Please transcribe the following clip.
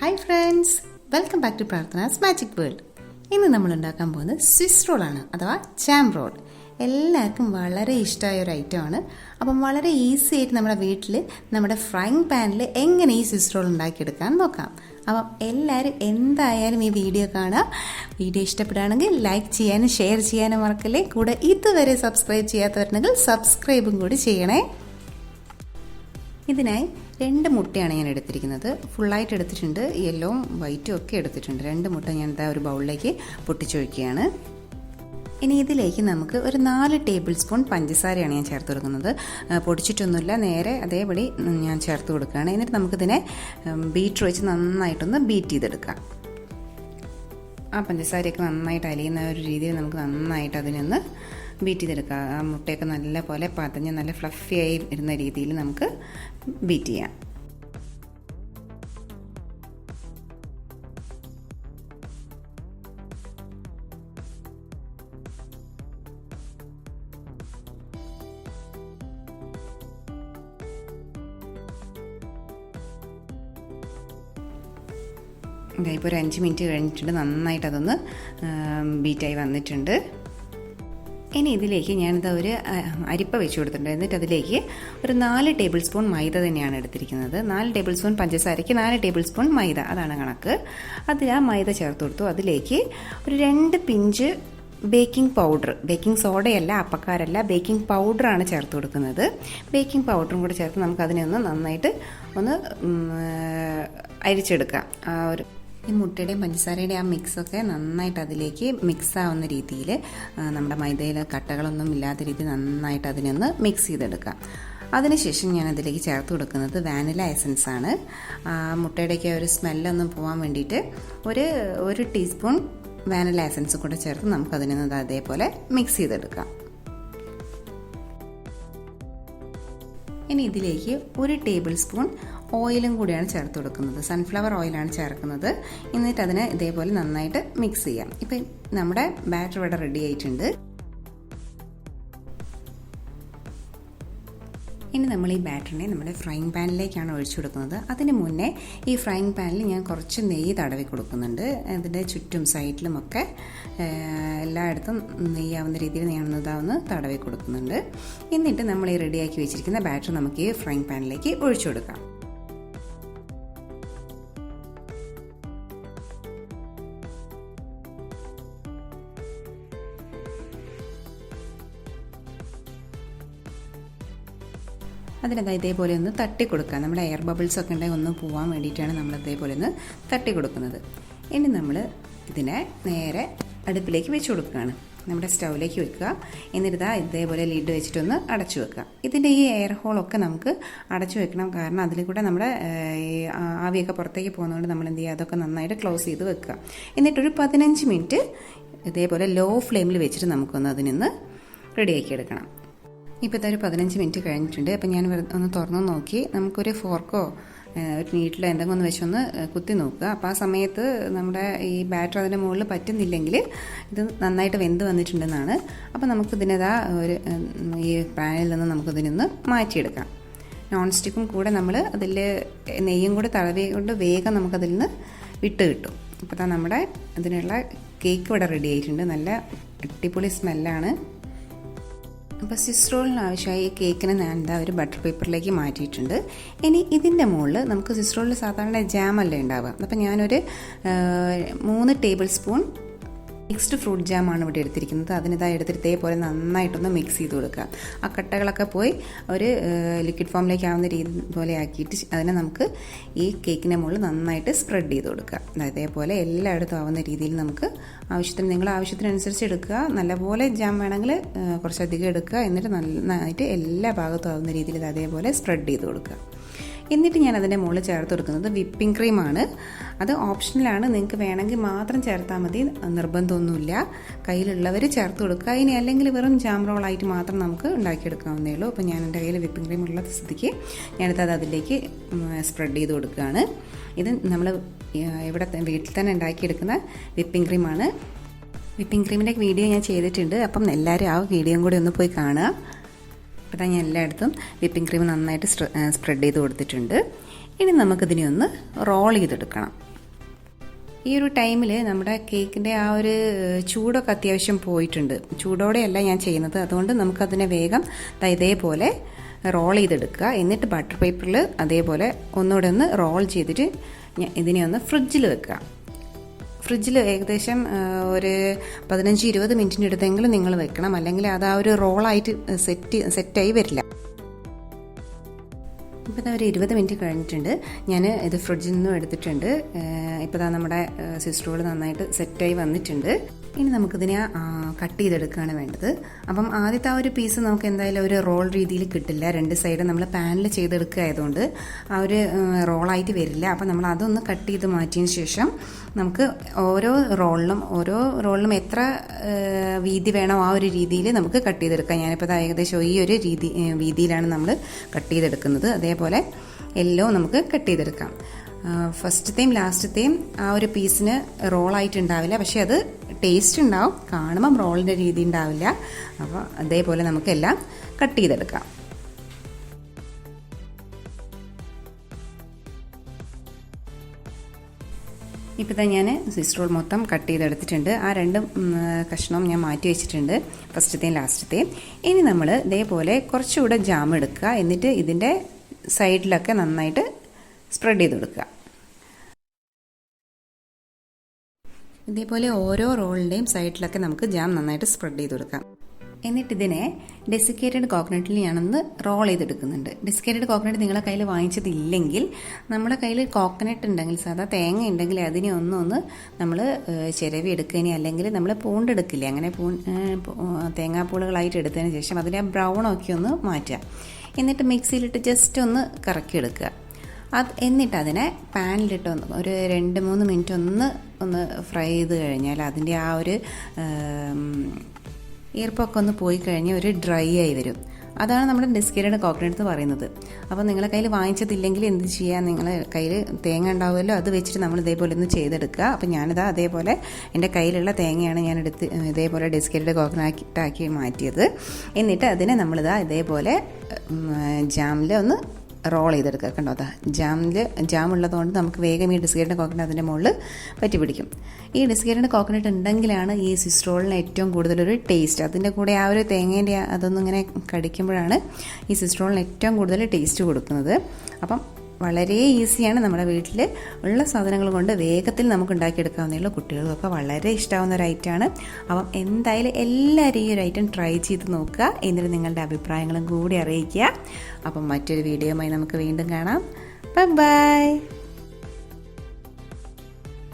Hi friends welcome back to Prarthana's magic world ഇന്ന് നമ്മൾ ഉണ്ടാക്കാൻ പോകുന്നത് സ്വിസ് റോളാണ് അഥവാ ചാം റോൾ എല്ലാവർക്കും വളരെ ഇഷ്ടമായ ഒരു ഐറ്റം ആണ്. അപ്പം വളരെ ഈസി ആയിട്ട് നമ്മുടെ വീട്ടിൽ നമ്മുടെ ഫ്രൈങ് പാനിൽ എങ്ങനെ ഈ സ്വിസ് റോൾ ഉണ്ടാക്കിയെടുക്കാൻ നോക്കാം. അപ്പം എല്ലാവരും എന്തായാലും ഈ വീഡിയോ കാണുക വീഡിയോ ഇഷ്ടപ്പെടുകയാണെങ്കിൽ ലൈക്ക് ചെയ്യാനും ഷെയർ ചെയ്യാനും മറക്കല്ലേ. കൂടെ ഇതുവരെ സബ്സ്ക്രൈബ് ചെയ്യാത്തവരുണ്ടെങ്കിൽ സബ്സ്ക്രൈബും കൂടി ചെയ്യണേ. ഇതിനായി രണ്ട് മുട്ടയാണ് ഞാൻ എടുത്തിരിക്കുന്നത്. ഫുള്ളായിട്ട് എടുത്തിട്ടുണ്ട്. യെല്ലോവും വൈറ്റും ഒക്കെ എടുത്തിട്ടുണ്ട്. രണ്ട് മുട്ട ഞാൻ എന്താ ഒരു ബൗളിലേക്ക് പൊട്ടിച്ചൊഴിക്കുകയാണ്. ഇനി ഇതിലേക്ക് നമുക്ക് ഒരു നാല് ടേബിൾ സ്പൂൺ പഞ്ചസാരയാണ് ഞാൻ ചേർത്ത് കൊടുക്കുന്നത്. പൊടിച്ചിട്ടൊന്നുമില്ല. നേരെ അതേപടി ഞാൻ ചേർത്ത് കൊടുക്കുകയാണ്. എന്നിട്ട് നമുക്കിതിനെ ബീറ്റ് വെച്ച് നന്നായിട്ടൊന്ന് ബീറ്റ് ചെയ്തെടുക്കാം. ആ പഞ്ചസാരയൊക്കെ നന്നായിട്ട് അലിയുന്ന ഒരു രീതിയിൽ നമുക്ക് നന്നായിട്ട് അതിനൊന്ന് ബീറ്റ് ചെയ്തെടുക്കുക ആ മുട്ടയൊക്കെ നല്ല പോലെ പതഞ്ഞ് നല്ല ഫ്ലഫി ആയി ഇരുന്ന രീതിയിൽ നമുക്ക് ബീറ്റ് ചെയ്യാം. ഇപ്പോൾ ഒരു അഞ്ച് മിനിറ്റ് കഴിഞ്ഞിട്ടുണ്ട്. നന്നായിട്ട് അതൊന്ന് ബീറ്റായി വന്നിട്ടുണ്ട്. ഇനി ഇതിലേക്ക് ഞാനിത് ഒരു അരിപ്പ വെച്ച് കൊടുത്തിട്ടുണ്ട്. എന്നിട്ട് അതിലേക്ക് ഒരു നാല് ടേബിൾ സ്പൂൺ മൈദ തന്നെയാണ് എടുത്തിരിക്കുന്നത്. നാല് ടേബിൾ സ്പൂൺ പഞ്ചസാരയ്ക്ക് നാല് ടേബിൾ സ്പൂൺ മൈദ അതാണ് കണക്ക്. അതിൽ ആ മൈദ ചേർത്ത് കൊടുത്തു. അതിലേക്ക് ഒരു രണ്ട് പിഞ്ച് ബേക്കിംഗ് പൗഡർ ബേക്കിംഗ് സോഡയല്ല അപ്പക്കാരല്ല ബേക്കിംഗ് പൗഡറാണ് ചേർത്ത് കൊടുക്കുന്നത്. ബേക്കിംഗ് പൗഡറും കൂടെ ചേർത്ത് നമുക്കതിനെ ഒന്ന് നന്നായിട്ട് ഒന്ന് അരിച്ചെടുക്കാം. ആ ഒരു ഈ മുട്ടയുടെയും പഞ്ചസാരയുടെയും ആ മിക്സൊക്കെ നന്നായിട്ട് അതിലേക്ക് മിക്സ് ആവുന്ന രീതിയിൽ നമ്മുടെ മൈദയിൽ കട്ടകളൊന്നും ഇല്ലാത്ത രീതിയിൽ നന്നായിട്ട് അതിനൊന്ന് മിക്സ് ചെയ്തെടുക്കാം. അതിനുശേഷം ഞാൻ അതിലേക്ക് ചേർത്ത് കൊടുക്കുന്നത് വാനില എസൻസ് ആണ്. മുട്ടയുടെയൊക്കെ ഒരു സ്മെല്ലൊന്നും പോകാൻ വേണ്ടിയിട്ട് ഒരു ഒരു ടീസ്പൂൺ വാനില എസൻസ് കൂടെ ചേർത്ത് നമുക്ക് നമുക്കതിനൊന്ന് അതേപോലെ മിക്സ് ചെയ്തെടുക്കാം. ഇനി ഇതിലേക്ക് ഒരു ടേബിൾ സ്പൂൺ ഓയിലും കൂടിയാണ് ചേർത്ത് കൊടുക്കുന്നത്. സൺഫ്ലവർ ഓയിലാണ് ചേർക്കുന്നത്. എന്നിട്ട് അതിനെ ഇതേപോലെ നന്നായിട്ട് മിക്സ് ചെയ്യാം. ഇപ്പം നമ്മുടെ ബാറ്റർ ഇവിടെ റെഡി ആയിട്ടുണ്ട്. ഇനി നമ്മൾ ഈ ബാറ്ററിനെ നമ്മുടെ ഫ്രൈങ് പാനിലേക്കാണ് ഒഴിച്ചു കൊടുക്കുന്നത്. അതിന് മുന്നേ ഈ ഫ്രൈങ് പാനിൽ ഞാൻ കുറച്ച് നെയ്യ് തടവി കൊടുക്കുന്നുണ്ട്. അതിന്റെ ചുറ്റും സൈഡിലുമൊക്കെ എല്ലായിടത്തും നെയ്യാവുന്ന രീതിയിൽ ഞാൻ ഇതാവുന്ന തടവി കൊടുക്കുന്നുണ്ട്. എന്നിട്ട് നമ്മൾ ഈ റെഡിയാക്കി വെച്ചിരിക്കുന്ന ബാറ്റർ നമുക്ക് ഈ ഫ്രൈങ് പാനിലേക്ക് ഒഴിച്ചു കൊടുക്കാം. അതിനത് ഇതേപോലെ ഒന്ന് തട്ടി കൊടുക്കുക നമ്മുടെ എയർ ബബിൾസ് ഒക്കെ ഉണ്ടെങ്കിൽ ഒന്ന് പോകാൻ വേണ്ടിയിട്ടാണ് നമ്മൾ ഇതേപോലെ ഒന്ന് തട്ടി കൊടുക്കുന്നത് ഇനി നമ്മൾ ഇതിനെ നേരെ അടുപ്പിലേക്ക് വെച്ച് കൊടുക്കുകയാണ്. നമ്മുടെ സ്റ്റൗവിലേക്ക് വെക്കുക. എന്നിട്ട് ഇതാ ഇതേപോലെ ലിഡ് വെച്ചിട്ടൊന്ന് അടച്ചു വെക്കുക. ഇതിന്റെ ഈ എയർ ഹോളൊക്കെ നമുക്ക് അടച്ചു വെക്കണം. കാരണം അതിൽ കൂടെ നമ്മുടെ ആവിയൊക്കെ പുറത്തേക്ക് പോകുന്നതുകൊണ്ട് നമ്മൾ എന്ത് ചെയ്യുക? അതൊക്കെ നന്നായിട്ട് ക്ലോസ് ചെയ്ത് വെക്കുക. എന്നിട്ടൊരു പതിനഞ്ച് മിനിറ്റ് ഇതേപോലെ ലോ ഫ്ലെയിമിൽ വെച്ചിട്ട് നമുക്കൊന്ന് അതിനൊന്ന് റെഡിയാക്കി എടുക്കണം. ഇപ്പോൾ ഇതൊരു പതിനഞ്ച് മിനിറ്റ് കഴിഞ്ഞിട്ടുണ്ട്. അപ്പം ഞാൻ ഒന്ന് തുറന്നു നോക്കി. നമുക്കൊരു ഫോർക്കോ ഒരു നീട്ടിലോ എന്തെങ്കിലും ഒന്ന് വെച്ചൊന്ന് കുത്തി നോക്കുക. അപ്പോൾ ആ സമയത്ത് നമ്മുടെ ഈ ബാറ്റർ അതിന്റെ മുകളിൽ പറ്റുന്നില്ലെങ്കിൽ ഇത് നന്നായിട്ട് വെന്ത് വന്നിട്ടുണ്ടെന്നാണ്. അപ്പോൾ നമുക്കിതിനതാ ഒരു ഈ പാനിൽ നിന്ന് നമുക്കിതിനൊന്ന് മാറ്റിയെടുക്കാം. നോൺ സ്റ്റിക്കും കൂടെ നമ്മൾ അതിൽ നെയ്യും കൂടെ തളവി കൊണ്ട് വേഗം നമുക്കതിൽ നിന്ന് വിട്ട് കിട്ടും. അപ്പോൾ നമ്മുടെ അതിനുള്ള കേക്ക് ഇവിടെ റെഡി ആയിട്ടുണ്ട്. നല്ല അടിപൊളി സ്മെല്ലാണ്. അപ്പോൾ സ്വിസ് റോളിന് ഈ കേക്കിനെ ഞാൻ എന്താ ഒരു ബട്ടർ പേപ്പറിലേക്ക് മാറ്റിയിട്ടുണ്ട്. ഇനി ഇതിന്റെ മുകളിൽ നമുക്ക് സിസ്ട്രോളിൽ സാധാരണ ജാമല്ലേ ഉണ്ടാവുക? അപ്പോൾ ഞാനൊരു മൂന്ന് ടേബിൾ സ്പൂൺ മിക്സ്ഡ് ഫ്രൂട്ട് ജാമാണ് ഇവിടെ എടുത്തിരിക്കുന്നത്. അതിനിതായി എടുത്തിട്ട് ഇതേപോലെ നന്നായിട്ടൊന്ന് മിക്സ് ചെയ്ത് കൊടുക്കുക. ആ കട്ടകളൊക്കെ പോയി ഒരു ലിക്വിഡ് ഫോമിലേക്ക് ആവുന്ന രീതി പോലെ ആക്കിയിട്ട് അതിനെ നമുക്ക് ഈ കേക്കിന്റെ മുകളിൽ നന്നായിട്ട് സ്പ്രെഡ് ചെയ്ത് കൊടുക്കുക. അതേപോലെ എല്ലായിടത്തും ആവുന്ന രീതിയിൽ നമുക്ക് ആവശ്യത്തിന് നിങ്ങൾ ആവശ്യത്തിനനുസരിച്ച് എടുക്കുക. നല്ലപോലെ ജാം വേണമെങ്കിൽ കുറച്ചധികം എടുക്കുക. എന്നിട്ട് നന്നായിട്ട് എല്ലാ ഭാഗത്തും ആവുന്ന രീതിയിൽ അതേപോലെ സ്പ്രെഡ് ചെയ്ത് കൊടുക്കുക. എന്നിട്ട് ഞാൻ അതിന്റെ മുകളിൽ ചേർത്ത് കൊടുക്കുന്നത് വിപ്പിംഗ് ക്രീമാണ്. അത് ഓപ്ഷണലാണ് നിങ്ങൾക്ക് വേണമെങ്കിൽ മാത്രം ചേർത്താൽ മതി. നിർബന്ധമൊന്നുമില്ല. കയ്യിലുള്ളവർ ചേർത്ത് കൊടുക്കുക. ഇനി അല്ലെങ്കിൽ വെറും ജാം റോളായിട്ട് മാത്രം നമുക്ക് ഉണ്ടാക്കിയെടുക്കാവുന്നേ ഉള്ളൂ. അപ്പോൾ ഞാൻ എന്റെ കയ്യിൽ വിപ്പിംഗ് ക്രീം ഉള്ള സ്ഥിതിക്ക് ഞാനിത് അത് അതിലേക്ക് സ്പ്രെഡ് ചെയ്ത് കൊടുക്കുകയാണ്. ഇത് നമ്മൾ ഇവിടെ വീട്ടിൽ തന്നെ ഉണ്ടാക്കിയെടുക്കുന്ന വിപ്പിംഗ് ക്രീമാണ്. വിപ്പിംഗ് ക്രീമിന്റെ വീഡിയോ ഞാൻ ചെയ്തിട്ടുണ്ട്. അപ്പം എല്ലാവരും ആ വീഡിയോയും കൂടി ഒന്ന് പോയി കാണുക. അപ്പോൾ ഞാൻ എല്ലായിടത്തും വിപ്പിംഗ് ക്രീം നന്നായിട്ട് സ്പ്രെഡ് ചെയ്ത് കൊടുത്തിട്ടുണ്ട്. ഇനി നമുക്കിതിനെ ഒന്ന് റോൾ ചെയ്തെടുക്കണം. ഈ ഒരു ടൈമിൽ നമ്മുടെ കേക്കിന്റെ ആ ഒരു ചൂടൊക്കെ അത്യാവശ്യം പോയിട്ടുണ്ട്. ചൂടോടെയല്ല ഞാൻ ചെയ്യുന്നത്. അതുകൊണ്ട് നമുക്കതിനെ വേഗം ഇതേപോലെ റോൾ ചെയ്തെടുക്കുക. എന്നിട്ട് ബട്ടർ പേപ്പറിൽ അതേപോലെ ഒന്നുകൂടെ ഒന്ന് റോൾ ചെയ്തിട്ട് ഇതിനെ ഒന്ന് ഫ്രിഡ്ജിൽ വെക്കുക. ഫ്രിഡ്ജിൽ ഏകദേശം ഒരു പതിനഞ്ച് ഇരുപത് മിനിറ്റിന്റെ അടുത്തെങ്കിലും നിങ്ങൾ വെക്കണം. അല്ലെങ്കിൽ അത് ആ ഒരു റോളായിട്ട് സെറ്റ് സെറ്റായി വരില്ല. ഇപ്പോൾ ഇതാ ഒരു ഇരുപത് മിനിറ്റ് കഴിഞ്ഞിട്ടുണ്ട്. ഞാൻ ഇത് ഫ്രിഡ്ജിൽ നിന്നും എടുത്തിട്ടുണ്ട്. ഇപ്പോൾ ഇതാ നമ്മുടെ സിസ്റ്ററുകൾ നന്നായിട്ട് സെറ്റായി വന്നിട്ടുണ്ട്. ഇനി നമുക്കിതിനെ കട്ട് ചെയ്തെടുക്കുകയാണ് വേണ്ടത്. അപ്പം ആദ്യത്തെ ആ ഒരു പീസ് നമുക്ക് എന്തായാലും ഒരു റോൾ രീതിയിൽ കിട്ടില്ല. രണ്ട് സൈഡ് നമ്മൾ പാനിൽ ചെയ്തെടുക്കുക ആയതുകൊണ്ട് ആ ഒരു റോളായിട്ട് വരില്ല. അപ്പം നമ്മൾ അതൊന്ന് കട്ട് ചെയ്ത് മാറ്റിയതിന് ശേഷം നമുക്ക് ഓരോ റോളിലും ഓരോ റോളിലും എത്ര വീതി വേണോ ആ ഒരു രീതിയിൽ നമുക്ക് കട്ട് ചെയ്തെടുക്കാം. ഞാനിപ്പോൾ ഏകദേശം ഈ ഒരു രീതി വീതിയിലാണ് നമ്മൾ കട്ട് ചെയ്തെടുക്കുന്നത്. അതേപോലെ എല്ലാം നമുക്ക് കട്ട് ചെയ്തെടുക്കാം. ഫസ്റ്റത്തെയും ലാസ്റ്റത്തെയും ആ ഒരു പീസിന് റോളായിട്ട് ഉണ്ടാവില്ല പക്ഷെ അത് ടേസ്റ്റ് ഉണ്ടാവും. കാണുമ്പം റോളിന്റെ രീതി ഉണ്ടാവില്ല. അപ്പോൾ അതേപോലെ നമുക്കെല്ലാം കട്ട് ചെയ്തെടുക്കാം. ഇപ്പോൾ തന്നെ ഞാൻ സ്വിസ് റോൾ മൊത്തം കട്ട് ചെയ്തെടുത്തിട്ടുണ്ട്. ആ രണ്ട് കഷ്ണവും ഞാൻ മാറ്റി വെച്ചിട്ടുണ്ട്. ഫസ്റ്റത്തെയും ലാസ്റ്റത്തെയും ഇനി നമ്മൾ ഇതേപോലെ കുറച്ചുകൂടെ ജാം എടുക്കുക. എന്നിട്ട് ഇതിന്റെ സൈഡിലൊക്കെ നന്നായിട്ട് സ്പ്രെഡ് ചെയ്ത് കൊടുക്കുക. ഇതേപോലെ ഓരോ റോളിന്റെയും സൈഡിലൊക്കെ നമുക്ക് ജാം നന്നായിട്ട് സ്പ്രെഡ് ചെയ്ത് കൊടുക്കാം. എന്നിട്ട് ഇതിനെ ഡെസിക്കേറ്റഡ് കോക്കനട്ടിൽ ഞാനൊന്ന് റോൾ ചെയ്തെടുക്കുന്നുണ്ട്. ഡെസിക്കേറ്റഡ് കോക്കനട്ട് നിങ്ങളെ കയ്യിൽ വാങ്ങിച്ചതില്ലെങ്കിൽ നമ്മുടെ കയ്യിൽ കോക്കനട്ട് ഉണ്ടെങ്കിൽ സാധാ തേങ്ങ ഉണ്ടെങ്കിൽ അതിനെ ഒന്നൊന്ന് ഒന്ന് നമ്മൾ ചിരവി എടുക്കുകയും അല്ലെങ്കിൽ നമ്മൾ പൂണ്ടെടുക്കില്ലേ അങ്ങനെ പൂ തേങ്ങാപ്പൂളുകളായിട്ട് എടുത്തതിന് ശേഷം അതിനെ ബ്രൗണൊക്കെ ഒന്ന് മാറ്റുക. എന്നിട്ട് മിക്സിയിലിട്ട് ജസ്റ്റ് ഒന്ന് കറക്കിയെടുക്കുക. അത് എന്നിട്ട് അതിനെ പാനിലിട്ട് ഒന്ന് ഒരു രണ്ട് മൂന്ന് മിനിറ്റ് ഒന്ന് ഒന്ന് ഫ്രൈ ചെയ്ത് കഴിഞ്ഞാൽ അതിന്റെ ആ ഒരു ഈർപ്പൊക്കെ ഒന്ന് പോയി കഴിഞ്ഞാൽ ഒരു ഡ്രൈ ആയി വരും. അതാണ് നമ്മുടെ ഡിസ്കേരിയുടെ കോക്കനട്ട് എന്ന് പറയുന്നത്. അപ്പോൾ നിങ്ങളെ കയ്യിൽ വാങ്ങിച്ചതില്ലെങ്കിൽ എന്ത് ചെയ്യാം? നിങ്ങളെ കയ്യിൽ തേങ്ങ ഉണ്ടാവുമല്ലോ അത് വെച്ചിട്ട് നമ്മൾ ഇതേപോലെ ഒന്ന് ചെയ്തെടുക്കുക. അപ്പോൾ ഞാനിതാ അതേപോലെ എന്റെ കയ്യിലുള്ള തേങ്ങയാണ് ഞാൻ എടുത്ത് ഇതേപോലെ ഡിസ്കേരിയുടെ കോക്കനട്ടാക്കി മാറ്റിയത്. എന്നിട്ട് അതിനെ നമ്മളിതാ ഇതേപോലെ ജാമിൽ ഒന്ന് റോൾ ചെയ്തെടുക്കുക. കണ്ടോ അതാ ജാമിൽ ജാം ഉള്ളതുകൊണ്ട് നമുക്ക് വേഗം ഈ ഡിസ്കേറ്റിന്റെ കോക്കനട്ട് അതിന്റെ മുകളിൽ പറ്റി പിടിക്കും. ഈ ഡിസ്കേറ്റിന്റെ കോക്കനട്ട് ഉണ്ടെങ്കിലാണ് ഈ സ്വിസ് റോളിന് ഏറ്റവും കൂടുതലൊരു ടേസ്റ്റ്. അതിന്റെ കൂടെ ആ ഒരു തേങ്ങേന്റെ അതൊന്നും ഇങ്ങനെ കടിക്കുമ്പോഴാണ് ഈ സിസ്ട്രോളിന് ഏറ്റവും കൂടുതൽ ടേസ്റ്റ് കൊടുക്കുന്നത്. അപ്പം വളരെ ഈസിയാണ് നമ്മുടെ വീട്ടിൽ ഉള്ള സാധനങ്ങൾ കൊണ്ട് വേഗത്തിൽ നമുക്ക് ഉണ്ടാക്കിയെടുക്കാവുന്നേ ഉള്ളൂ കുട്ടികൾക്കൊക്കെ വളരെ ഇഷ്ടമാവുന്ന ഒരു ഐറ്റമാണ് അപ്പം എന്തായാലും എല്ലാവരും ഈ ഒരു ഐറ്റം ട്രൈ ചെയ്ത് നോക്കുക. എന്നിട്ട് നിങ്ങളുടെ അഭിപ്രായങ്ങളും കൂടി അറിയിക്കുക. അപ്പം മറ്റൊരു വീഡിയോയുമായി നമുക്ക് വീണ്ടും കാണാം. Bye bye